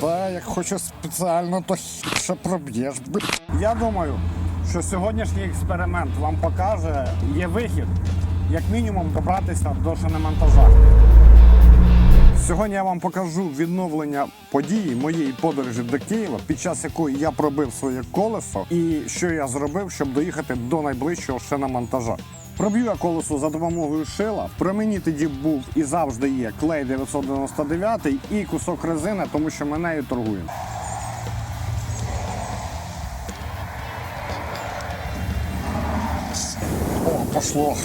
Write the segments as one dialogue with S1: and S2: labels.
S1: Та як хочеш спеціально, то ще проб'єш. Я думаю, що сьогоднішній експеримент вам покаже, є вихід, як мінімум добратися до шиномонтажа. Сьогодні я вам покажу відновлення події моєї подорожі до Києва, під час якої я пробив своє колесо, і що я зробив, щоб доїхати до найближчого шиномонтажа. Проб'ю я колесо за допомогою шила. При мені тоді був і завжди є клей 999 і кусок резини, тому що ми нею торгуємо. О, пошло.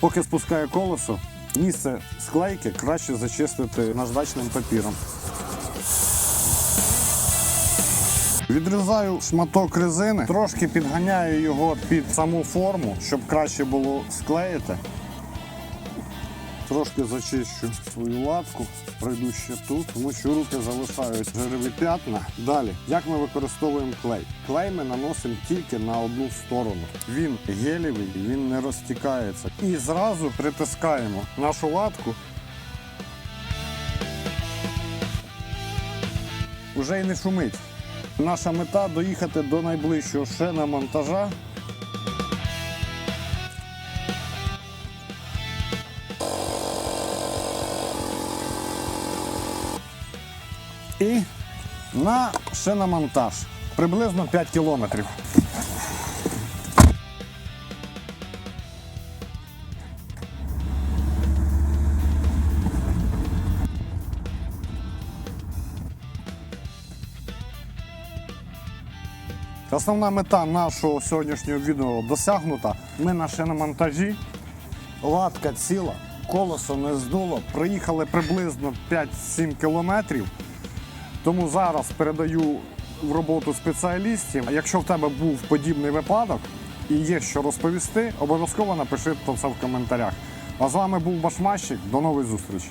S1: Поки спускаю колесо, місце склейки краще зачистити наждачним папіром. Відрізаю шматок резини, трошки підганяю його під саму форму, щоб краще було склеїти. Трошки зачищу свою латку, пройду ще тут, тому що руки залишають жирові п'ятна. Далі, як ми використовуємо клей? Клей ми наносимо тільки на одну сторону. Він гелєвий, він не розтікається. І зразу притискаємо нашу латку. Уже й не шумить. Наша мета доїхати до найближчого шиномонтажа. І на шиномонтаж. Приблизно 5 кілометрів. Основна мета нашого сьогоднішнього відео досягнута. Ми на шиномонтажі, латка ціла, колесо не здуло. Проїхали приблизно 5-7 кілометрів. Тому зараз передаю в роботу спеціалістів. Якщо в тебе був подібний випадок і є що розповісти, обов'язково напиши про це в коментарях. А з вами був Башмащик. До нової зустрічі!